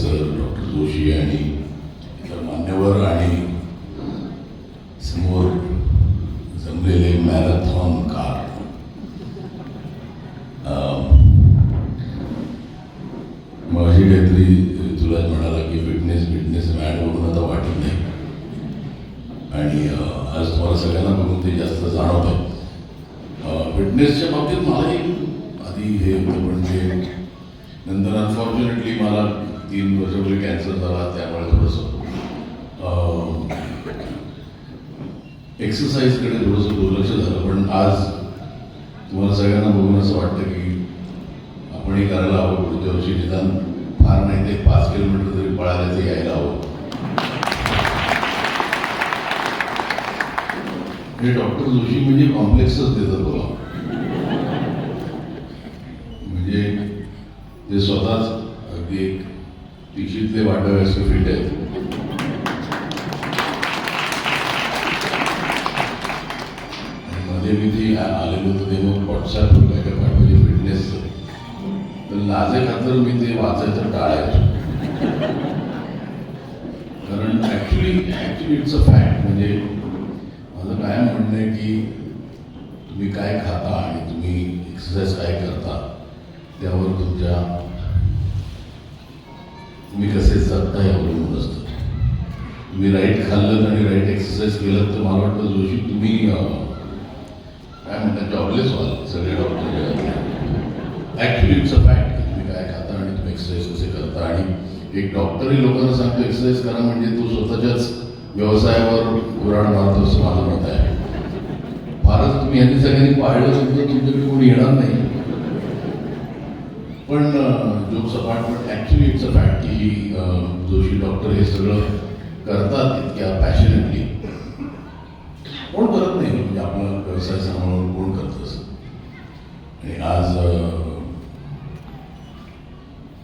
Sir doctor Joshi आणि इतर मान्यवर आणि समोर जमलेले मॅरेथॉन कार. माझी काहीतरी तुला म्हणाला की फिटनेस फिटनेस मॅड बघून आता वाटत नाही. आणि आज तुम्हाला सगळ्यांना बघून ते जास्त जाणवत आहे. फिटनेसच्या बाबतीत मला एक आधी हे होतं पण ते नंतर अनफॉर्च्युनेटली मला तीन वर्षापूर्वी कॅन्सर झाला त्यामुळे थोडंसं एक्सरसाइजकडे थोडंसं दुर्लक्ष झालं पण आज तुम्हाला सगळ्यांना बघून असं वाटतं की आपणही करायला हवं पुढच्या वर्षी निदान फार नाही ते पाच किलोमीटर तरी पळायला ते यायला हवं. हे डॉक्टर जोशी म्हणजे कॉम्प्लेक्सच देतात बोला म्हणजे ते स्वतःच अगदी एक तिशीतले वाटावे असे फिट आहेत मध्ये मी ती आलेलो होतो ते मग व्हॉट्सॲपवर काय काय पाठवायचे फिटनेसचं तर लाजे खातर मी ते वाचायचं टाळायचो कारण actually actually it's a fact म्हणजे माझं कायम म्हणणं आहे की तुम्ही काय खाता आणि तुम्ही एक्सरसाइज काय करता त्यावर तुमच्या तुम्ही कसे जगता हे अवलंबून असतं. तुम्ही राईट खाल्लं आणि राईट एक्सरसाइज केलं तर मला वाटतं जोशी तुम्ही काय म्हणतात जॉबलेस व्हाल. सगळे doctor actually it's a fact की तुम्ही काय खाता आणि तुम्ही एक्सरसाइज कसे करता. आणि एक डॉक्टरही लोकांना सांगतो एक्सरसाइज करा म्हणजे तो स्वतःच्याच व्यवसायावर उराड मारतो असं मला मत आहे. फारच तुम्ही यांनी सगळ्यांनी पाळलं असेल तर तुमच्याकडे कोणी येणार नाही. पण जो सपाट पण ॲक्च्युली इट्स अ फॅक्ट की ही जोशी डॉक्टर हे सगळं करतात इतक्या पॅशनेटली कोण करत नाही म्हणजे आपला व्यवसाय सांभाळून कोण करत असं आणि आज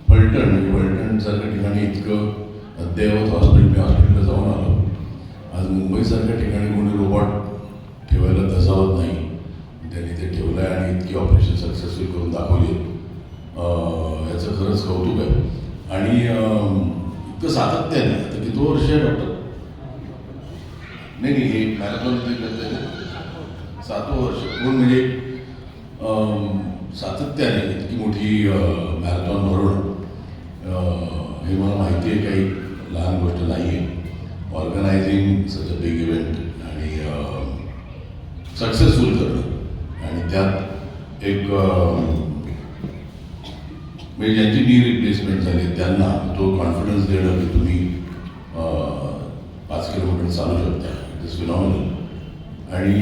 पलटण म्हणजे पलटण ठिकाणी इतकं अद्ययावत हॉस्पिटल मी हॉस्पिटलला जाऊन आलो आज मुंबईसारख्या ठिकाणी कोणी रोबोट ठेवायला तसावत नाही त्यांनी ते ठेवलं आहे आणि इतकी ऑपरेशन सक्सेसफुल करून दाखवली अं, याचं खरंच कौतुक आहे. आणि इतकं इतकं आहे आता किती वर्ष आहे डॉक्टर नाही नाही हे मॅरेथॉन ते करते सातवं वर्ष. कोण म्हणजे सातत्याने इतकी मोठी मॅरेथॉन भरवणं हे मला माहिती आहे काही लहान गोष्ट नाही आहे organising such a big event आणि सक्सेसफुल करणं. आणि त्यात एक म्हणजे ज्यांची नी रिप्लेसमेंट झाली त्यांना तो कॉन्फिडन्स देणं की तुम्ही पाच किलोमीटर चालू शकता. इट इज फिनॉमिनल आणि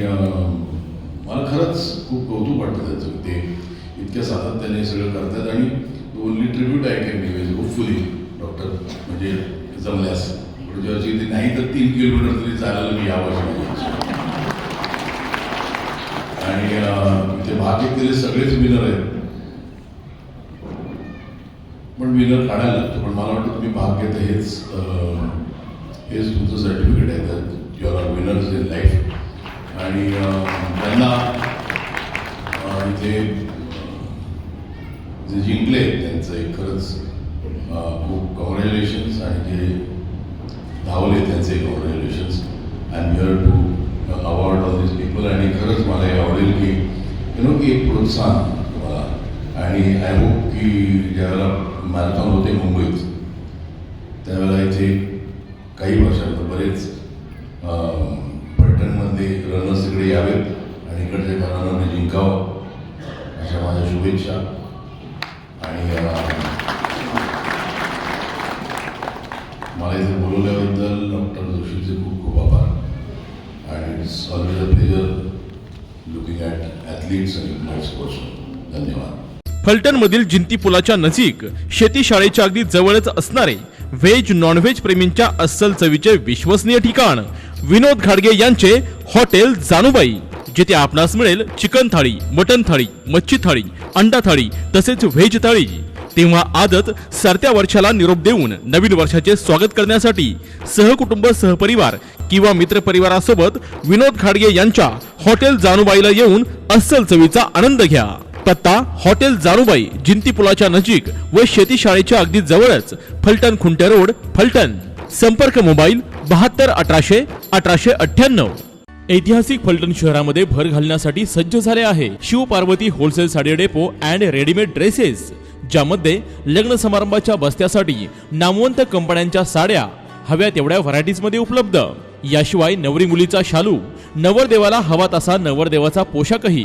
मला खरंच खूप कौतुक वाटतं त्याचं ते इतक्या सातत्याने सगळं करतात आणि only tribute I can give hopefully doctor म्हणजे जमल्यास. पुढच्या ते नाही तर तीन किलोमीटर तरी चालायला मी यावं आणि ते भाग घेतलेले सगळेच विनर आहेत. पण काढायला लागतो पण मला वाटतं तुम्ही भाग घेता हेच हेच तुमचं सर्टिफिकेट आहे तर your are winners in life आणि त्यांना इथे जे जिंकले त्यांचं एक खरंच खूप कॉंग्रॅच्युलेशन्स आणि जे धावले त्यांचे congratulations I am here to award all this people आणि खरंच मला हे आवडेल की यु नो की एक प्रोत्साहन आणि आय होप की ज्यावेळेला मॅरेथॉन होते मुंबईत त्यावेळेला इथे काही वर्षात बरेच अं, रनर्स इकडे यावेत आणि इकडचे रनरने जिंकावं अशा माझ्या शुभेच्छा आणि मला इथे बोलवल्याबद्दल डॉक्टर जोशीचे खूप खूप आभार आणि it's always a pleasure looking at athletes आणि स्पोर्ट्स धन्यवाद फलटणमधील जिंती पुलाच्या नजीक शेती शाळेच्या अगदी जवळच असणारे व्हेज नॉनव्हेज प्रेमींच्या अस्सल चवीचे विश्वसनीय ठिकाण विनोद घाडगे यांचे हॉटेल जानुबाई जिथे आपणास मिळेल चिकन थाळी मटन थाळी मच्छी थाळी अंडा थाळी तसेच व्हेज थाळी. तेव्हा आदत सरत्या वर्षाला निरोप देऊन नवीन वर्षाचे स्वागत करण्यासाठी सहकुटुंब सहपरिवार किंवा मित्रपरिवारासोबत विनोद खाडगे यांच्या हॉटेल जानुबाईला येऊन अस्सल चवीचा आनंद घ्या. पत्ता हॉटेल जारुबाई जिंती पुलाच्या नजीक व शेती शाळेच्या अगदी जवळच फलटण खुंटे रोड फलटण. संपर्क मोबाईल बहात्तर अठराशे अठराशे अठ्ठ्याण्णव. ऐतिहासिक फलटण शहरामध्ये भर घालण्यासाठी सज्ज झाले आहे Shivparvati wholesale sari depot and readymade dresses ज्यामध्ये लग्न समारंभाच्या बस्त्यासाठी नामवंत कंपन्यांच्या साड्या हव्या तेवढ्या व्हरायटीजमध्ये उपलब्ध. याशिवाय नवरी मुलीचा शालू नवरदेवाला हवा तसा नवरदेवाचा पोशाखही